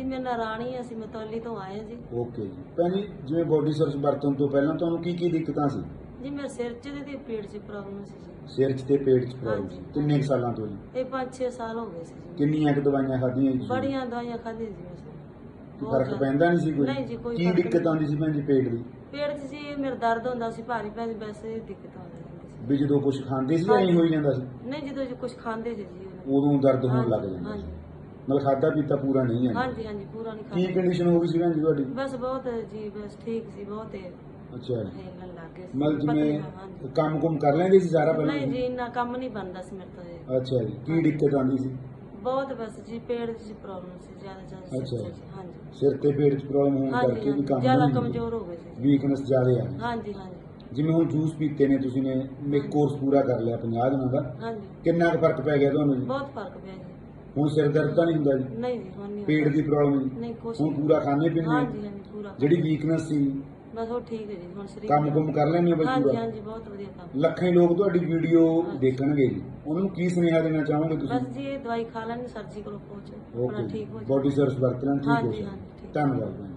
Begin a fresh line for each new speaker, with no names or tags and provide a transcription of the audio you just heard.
ਜੀ ਮੇਰੇ ਨਾਲ ਰਾਣੀ ਹੈ, ਅਸੀਂ ਮਤੌਲੀ ਤੋਂ ਆਏ ਹਾਂ ਜੀ।
ਓਕੇ ਜੀ। ਭੈਣ ਜੀ ਜਿਵੇਂ ਬੋਡੀ ਸਰਚ ਵਰਤਣ ਤੋਂ ਪਹਿਲਾਂ ਤੁਹਾਨੂੰ ਕੀ ਕੀ ਦਿੱਕਤਾਂ ਸੀ?
ਜੀ ਮੇਰੇ ਸਿਰ 'ਚ ਤੇ ਪੇਟ 'ਚ ਪ੍ਰੋਬਲਮ ਸੀ ਜੀ।
ਸਿਰ 'ਚ ਤੇ ਪੇਟ 'ਚ ਪ੍ਰੋਬਲਮ ਸੀ।
ਹਾਂਜੀ।
ਕਿੰਨੇ ਕੁ ਸਾਲਾਂ ਤੋਂ ਜੀ?
ਇਹ 5-6 ਸਾਲ ਹੋ ਗਏ ਸੀ ਜੀ।
ਕਿੰਨੀਆਂ ਕੁ ਦਵਾਈਆਂ ਖਾਧੀਆਂ ਜੀ? ਤੁਸੀਂ?
ਬੜੀਆਂ ਦਵਾਈਆਂ ਖਾਧੀਆਂ ਜੀ ਮੈਂ ਬਹੁਤ
ਫ਼ਰਕ
ਜ਼ਿਆਦਾ।
ਪੈਂਦਾ ਨਹੀਂ ਸੀ ਕੋਈ?
ਨਹੀਂ ਜੀ, ਕੋਈ
ਕੀ
ਫ਼ਰਕ
ਦਿੱਕਤ
ਨਹੀਂ।
ਆਉਂਦੀ ਸੀ ਭੈਣ ਜੀ ਪੇਟ ਦੀ?
ਪੇਟ 'ਚ ਜੀ ਮੇਰੇ ਦਰਦ ਹੁੰਦਾ ਸੀ ਭਾਰੀ ਭਾਰੀ ਵੈਸੇ ਦਿੱਕਤ ਆਉਂਦੀ ਸੀ।
ਵੀ ਜਦੋਂ ਕੁਝ ਖਾਂਦੇ ਸੀ ਐਂ
ਹਾਂਜੀ।
ਹੋਈ ਜਾਂਦਾ ਸੀ?
ਨਹੀਂ ਜਦੋਂ ਜੀ ਕੁਝ ਖਾਂਦੇ ਸੀ ਜੀ। ਉਦੋਂ।
ਦਰਦ ਹੋਣ ਲੱਗ ਜਾਂਦਾ ਸੀ। ਮਤਲਬ ਖਾਦਾ ਪੀਤਾ ਪੂਰਾ ਨਹੀਂ ਹੈ।
ਹਾਂਜੀ ਹਾਂਜੀ ਪੂਰਾ ਨਹੀਂ
ਕੀ
ਖਾਂਦੇ
ਕੰਡੀਸ਼ਨ ਹੋ ਗਈ ਸੀ ਭੈਣ ਜੀ ਤੁਹਾਡੀ?
ਬਸ ਬਹੁਤ ਜੀ ਬਸ ਠੀਕ ਸੀ ਬਹੁਤ ਹੀ
ਅੱਛਾ।
ਹਿੱਲਣ ਲੱਗ ਗਏ ਸੀ।
ਮਤਲਬ
ਪਤਲੀ
ਜਿਵੇਂ। ਕੰਮ ਕੁਮ ਕਰ ਲੈਂਦੇ ਸੀ ਸਾਰਾ ਪਹਿਲਾਂ
ਨਹੀਂ ਜੀ? ਇੰਨਾ ਕੰਮ ਨਹੀਂ ਬਣਦਾ ਸੀ ਮੇਰੇ ਤੋਂ
ਅੱਛਾ ਜੀ ਕੀ ਦਿੱਕਤ ਆਉਂਦੀ ਸੀ?
ਬਹੁਤ ਬਸ ਜੀ ਪੇਟ 'ਚ ਪ੍ਰੋਬਲਮ ਸੀ ਜ਼ਿਆਦਾ ਜ਼ਿਆਦਾ ਸਿਰ
ਅੱਛਾ।
'ਚ ਹਾਂਜੀ।
ਸਿਰ ਤੇ ਪੇਟ 'ਚ ਪ੍ਰੋਬਲਮ ਹੋਣ
ਹਾਂਜੀ
ਕਰਕੇ ਵੀ
ਹਾਂਜੀ,
ਕੰਮ
ਜ਼ਿਆਦਾ ਕਮਜ਼ੋਰ ਹੋ ਗਏ ਸੀ
ਵੀਕਨੈਸ ਜ਼ਿਆਦਾ ਆ ਗਈ।
ਹਾਂਜੀ ਹਾਂਜੀ।
ਜਿਵੇਂ ਹੁਣ ਜੂਸ ਪੀਤੇ ਨੇ ਤੁਸੀਂ ਨੇ ਇੱਕ ਕੋਰਸ ਪੂਰਾ ਕਰ ਲਿਆ 50 ਦਿਨਾਂ ਦਾ।
ਹਾਂਜੀ।
ਕਿੰਨਾ ਕੁ ਫ਼ਰਕ ਪੈ ਗਿਆ ਤੁਹਾਨੂੰ ਜੀ?
ਬਹੁਤ ਫ਼ਰਕ ਪਿਆ ਜੀ।
ਹੁਣ ਸਿਰ ਦਰਦ ਤਾਂ ਨਹੀਂ ਹੁੰਦਾ ਜੀ?
ਨਹੀਂ ਜੀ ਹੁਣ ਨਹੀਂ
ਪੇਟ ਦੀ ਪ੍ਰੋਬਲਮ ਜੀ
ਨਹੀਂ ਕੁਛ
ਹੁਣ। ਪੂਰਾ ਖਾਣੇ ਪੀਣੇ
ਹਾਂਜੀ ਹਾਂਜੀ ਪੂਰਾ।
ਜਿਹੜੀ ਵੀਕਨੈਸ ਸੀ?
ਬਸ ਉਹ ਠੀਕ ਹੈ ਜੀ ਹੁਣ ਸਰੀਰ
ਕੰਮ ਕੁਮ ਕਰ ਹੋ ਬਈ
ਹਾਂਜੀ
ਪੂਰਾ?
ਹਾਂਜੀ ਬਹੁਤ ਵਧੀਆ ਕੰਮ।
ਲੱਖਾਂ ਹੀ ਲੋਕ ਤੁਹਾਡੀ ਵੀਡੀਓ ਦੇਖਣਗੇ ਜੀ। ਉਹਨਾਂ ਨੂੰ ਕੀ ਸੁਨੇਹਾ ਦੇਣਾ ਚਾਹੋਗੇ
ਬਸ
ਤੁਸੀਂ
ਜੀ ਇਹ ਦਵਾਈ ਖਾ ਲੈਣੀ ਸਰਜੀਕਲ ਅਪਰੋਚ ਆਪਣਾ ਠੀਕ ਹੋ ਜਾਏ
ਬੋਡੀ ਸਰਚ ਵਰਤ ਲੈਣ ਠੀਕ ਹੋ
ਹਾਂਜੀ,
ਜਾਏ
ਹਾਂਜੀ, ਠੀਕ।
ਧੰਨਵਾਦ ਜੀ।